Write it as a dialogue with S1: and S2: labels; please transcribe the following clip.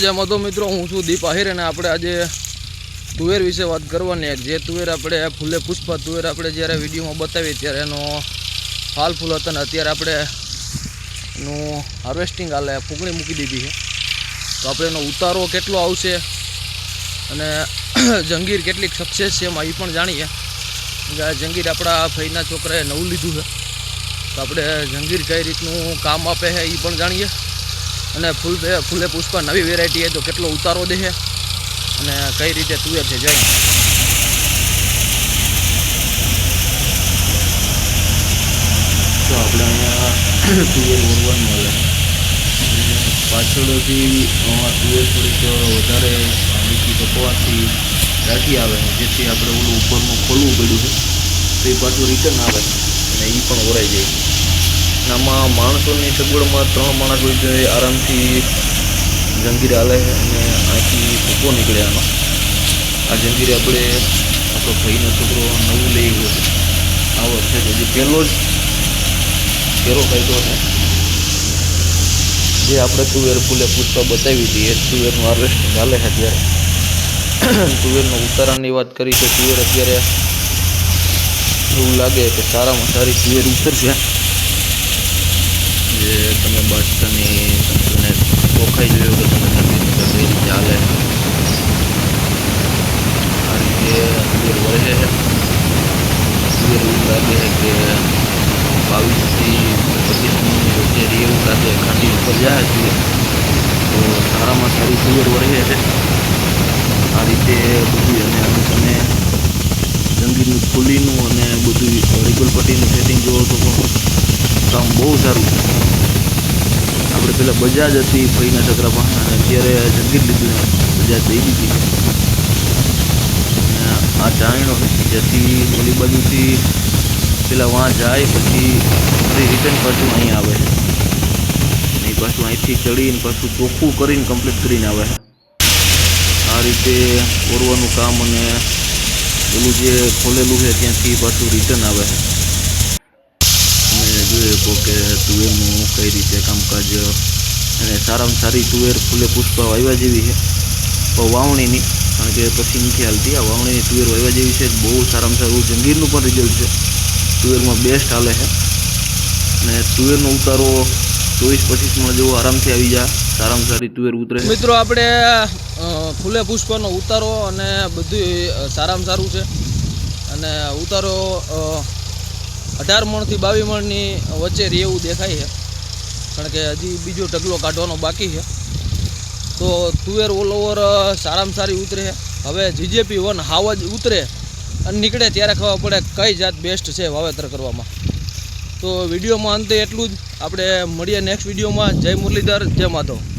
S1: જેમાં તો મિત્રો, હું છું દીપ આહિર અને આપણે આજે તુવેર વિશે વાત કરવાની જે તુવેર આપણે ફૂલે પુષ્પા તુવેર આપણે જ્યારે વિડીયોમાં બતાવી ત્યારે એનો ફાલ ફૂલ હતો ને અત્યારે આપણે એનું હાર્વેસ્ટિંગ હાલે ફૂંકણી મૂકી દીધી છે. તો આપણે એનો ઉતારો કેટલો આવશે અને જંગીર કેટલીક સક્સેસ છે એમાં એ પણ જાણીએ. કે આ જંગીર આપણા ભાઈના છોકરાએ નવું લીધું છે. તો આપણે જંગીર કઈ રીતનું કામ આપે છે એ પણ જાણીએ. અને ફૂલ ફૂલે પુષ્પા નવી વેરાયટી હોય તો કેટલો ઉતારો દે અને કઈ રીતે તુવેર છે જઈ
S2: તો આપણે અહીંયા તુવેર ઓરવાનું મળે. પાછળથી તુવેર થોડીક વધારે મીઠી કપવાથી રાખી આવે જેથી આપણે ઓલું ઉપરનું ખોલવું પડ્યું છે. તો એ પાછું રિટર્ન આવે અને એ પણ ઓરાઈ જાય. આમાં માણસોની સગવડમાં ત્રણ માણસ હોય તો આરામથી જંગીર હાલે અને અહીંથી ભૂકો નીકળે આનો. આ જંગીર આપણે આપણો ભાઈનો છોકરો નવું લઈ ગયો છે. આ વર્ષે તો જે પહેલો જ પહેલો કાઢ્યો છે. જે આપણે તુવેર ફૂલે પુષ્પા બતાવી હતી એ તુવેરનું હાર્વેસ્ટ ચાલે છે અત્યારે. તુવેરનો ઉતારાની વાત કરી તો તુવેર અત્યારે એવું લાગે કે સારામાં સારી તુવેર ઉતરશે. જે તમે બસની તમને ચોખાઈ જોયું કે તમે કે કઈ હાલે આ રીતે વળે છે. તુવેર એવું લાગે છે કે બાવીસથી પચીસની વચ્ચે એવું લાગે ખાંડી ઉપર જાય છે. તો સારામાં સારી તુવેર વળે છે. આ રીતે બધું અને આનું તમે જંગીરનું ફૂલીનું અને બધું રિગલ પટ્ટીનું સેટિંગ જોવો તો પણ કામ બહુ સારું છે. પેલા બજાજ હતી ભાઈના ટકરામાં અને અત્યારે જંગીર લીધું બજાજ દઈ દીધી અને આ ચાણીનો જેથી ઓલી બાજુથી પેલા વાં જાય, પછી રિટર્ન પાછું અહીં આવે છે. પાછું અહીંથી ચડીને પાછું ચોખ્ખું કરીને કમ્પ્લીટ કરીને આવે આ રીતે ઓરવાનું કામ અને પેલું જે ખોલેલું છે, ત્યાંથી પાછું રિટર્ન આવે છે. શકો કે તુવેરનું કઈ રીતે કામકાજ, અને સારામાં સારી તુવેર ફૂલે પુષ્પા વાવ્યા જેવી છે. પણ વાવણીની, કારણ કે પછી નથી હાલતી આ વાવણીની તુવેર વાવવા જેવી છે. બહુ સારામાં સારું જંગીરનું પણ રિઝલ્ટ છે. તુવેરમાં બેસ્ટ હાલે છે. અને તુવેરનો ઉતારો ચોવીસ પચીસમાં જેવો આરામથી આવી જાય. સારામાં સારી તુવેર ઉતરે
S1: મિત્રો, આપણે ફૂલે પુષ્પનો ઉતારો અને બધું સારામાં સારું છે. અને ઉતારો અઢાર મણથી બાવીસ મણની વચ્ચે રહે એવું દેખાય છે. કારણ કે હજી બીજો ઢગલો કાઢવાનો બાકી છે. તો તુવેર ઓલ ઓવર સારામાં સારી ઉતરે હવે જીજેપી વન હાવ જ ઉતરે અને નીકળે ત્યારે ખબર પડે કઈ જાત બેસ્ટ છે વાવેતર કરવામાં. તો વિડીયોમાં અંતે એટલું જ. આપણે મળીએ નેક્સ્ટ વિડીયોમાં. જય મુરલીધર, જય માધવ.